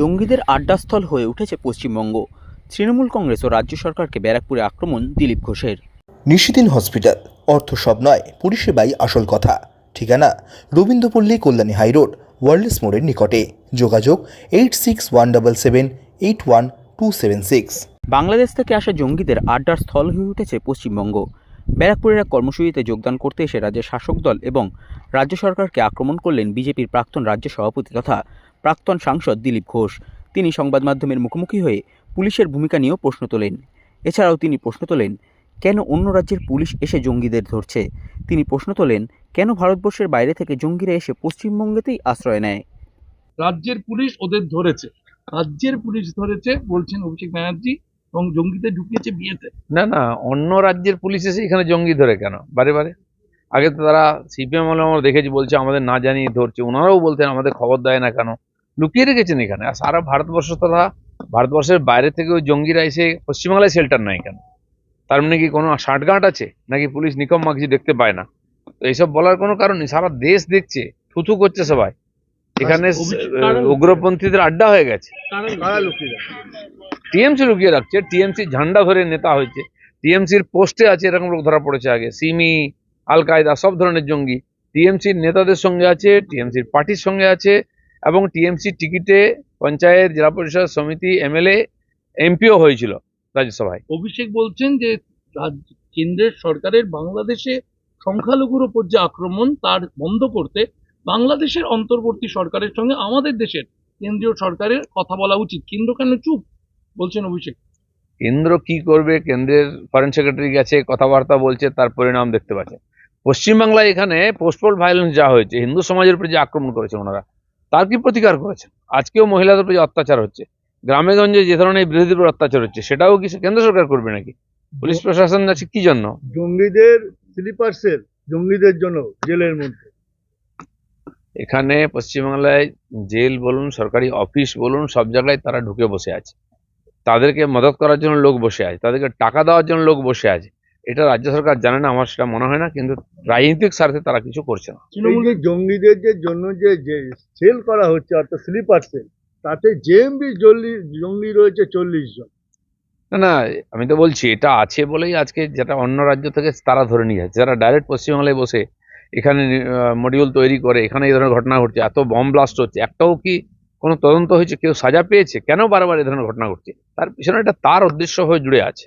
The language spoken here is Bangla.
জঙ্গিদের আড্ডাস্থল হয়ে উঠেছে পশ্চিমবঙ্গ। তৃণমূল কংগ্রেস ও রাজ্য সরকারকে ব্যারাকপুরে আক্রমণ দিলীপ ঘোষের। নিশিদিন হসপিটাল অর্থ সব নয় পরিষেবাই আসল কথা। ঠিকানা রবীন্দ্রপল্লী কল্যাণী হাইরোড ওয়ার্ল্ডস মোড়ের নিকটে। যোগাযোগ eight six one double seven eight one two seven six. Bangladesh থেকে আসা জঙ্গিদের আড্ডার স্থল হয়ে উঠেছে পশ্চিমবঙ্গ। ব্যারাকপুরের এক কর্মসূচিতে যোগদান করতে এসে রাজ্যের শাসক দল এবং রাজ্য সরকারকে আক্রমণ করলেন বিজেপির প্রাক্তন রাজ্য সভাপতি তথা প্রাক্তন সাংসদ দিলীপ ঘোষ। তিনি সংবাদ মাধ্যমের মুখোমুখি হয়ে পুলিশের ভূমিকা নিয়েও প্রশ্ন তোলেন। এছাড়াও তিনি প্রশ্ন তোলেন কেন অন্য রাজ্যের পুলিশ এসে জঙ্গিদের ধরছে? তিনি প্রশ্ন তোলেন কেন ভারতবর্ষের বাইরে থেকে জঙ্গিরা এসে পশ্চিমবঙ্গেতেই আশ্রয় নেয়? রাজ্যের পুলিশ ওদের ধরেছে। রাজ্যের পুলিশ ধরেছে বলছেন অভিষেক ব্যানার্জি এবং জঙ্গিদের ঢুকিয়েছে বিয়েতে। না না অন্য রাজ্যের পুলিশ এসে এখানে জঙ্গি ধরে কেন? বারে বারে। আগে তো তারা সিপিএম আমরা দেখেছি বলছে আমাদের না জানিয়ে ধরছে। ওনারাও বলতেন আমাদের খবর দেয় না কেন? লুকিয়ে রেখেছেন এখানে। আর সারা ভারতবর্ষ তথা ভারতবর্ষের বাইরে থেকে ওই জঙ্গিরা এসে পশ্চিমবাংলায় শেল্টার নাই কেন? তার মানে কি কোনো ষাটগাঁট আছে? নাকি পুলিশ নিকম্মা কিছু দেখতে পায় না? তো এইসব বলার কোনো কারণ নেই। সারা দেশ দেখছে থুথু করছে সবাই। এখানে উগ্রপন্থীদের আড্ডা হয়ে গেছে। টিএমসি লুকিয়ে রাখছে। টিএমসি ঝান্ডা ধরে নেতা হয়েছে। টিএমসির পোস্টে আছে এরকম লোক ধরা পড়েছে আগে। সিমি আল কায়দা সব ধরনের জঙ্গি। টিএমসির নেতাদের সঙ্গে আছে টিএমসির পার্টির সঙ্গে আছে এবং টিএমসি টিকিটে পঞ্চায়েত জেলা পরিষদ সমিতি এমএলএ এমপিও হয়েছিল রাজ্যসভায়। অভিষেক বলছেন যে কেন্দ্রের সরকারের বাংলাদেশে সংখ্যালঘুর ওপর যে আক্রমণ তার বন্ধ করতে বাংলাদেশের অন্তর্বর্তী সরকারের সঙ্গে আমাদের দেশের কেন্দ্রীয় সরকারের কথা বলা উচিত। কেন্দ্র কেন চুপ? বলছেন অভিষেক। কেন্দ্র কি করবে? কেন্দ্রের ফরেন সেক্রেটারি গেছে কথাবার্তা বলছে তার পরিণাম দেখতে পাচ্ছে পশ্চিমবাংলায় এখানে পোস্টপোল ভায়োলেন্স যা হয়েছে হিন্দু সমাজের উপরে যে আক্রমণ করেছেন ওনারা তার কি প্রতিকার করেছেন? আজকেও মহিলাদের উপরে যে অত্যাচার হচ্ছে। গ্রামে গঞ্জে যে ধরনের বিরোধীদের উপর অত্যাচার হচ্ছে সেটাও কি কেন্দ্র সরকার করবে নাকি? পুলিশ প্রশাসন আছে কি জন্য? জঙ্গিদের স্লিপার্সের জঙ্গিদের জন্য জেলের মধ্যে। এখানে পশ্চিমবাংলায় জেল বলুন সরকারি অফিস বলুন সব জায়গায় তারা ঢুকে বসে আছে। তাদেরকে মদত করার জন্য লোক বসে আছে তাদেরকে টাকা দেওয়ার জন্য লোক বসে আছে। এটা রাজ্য সরকার জানে না আমার সেটা মনে হয় না কিন্তু রাজনৈতিক স্বার্থে তারা কিছু করছে না। এই তৃণমূল যে জঙ্গিদের যে জন্য যে যে সেল করা হচ্ছে অর্থাৎ স্লিপার সেল তাতে জেএমবি জঙ্গি জঙ্গি রয়েছে চল্লিশ জন। না না আমি তো বলছি এটা আছে বলেই আজকে যেটা অন্য রাজ্য থেকে তারা ধরে নিয়ে যাচ্ছে। যারা ডাইরেক্ট পশ্চিমবাংলায় বসে এখানে মডিউল তৈরি করে এখানে এই ধরনের ঘটনা ঘটছে এত বম ব্লাস্ট হচ্ছে একটাও কি কোনো তদন্ত হয়েছে? কেউ সাজা পেয়েছে? কেন বারবার এই ধরনের ঘটনা ঘটছে? তার পিছনে এটা তার উদ্দেশ্য হয়ে জুড়ে আছে।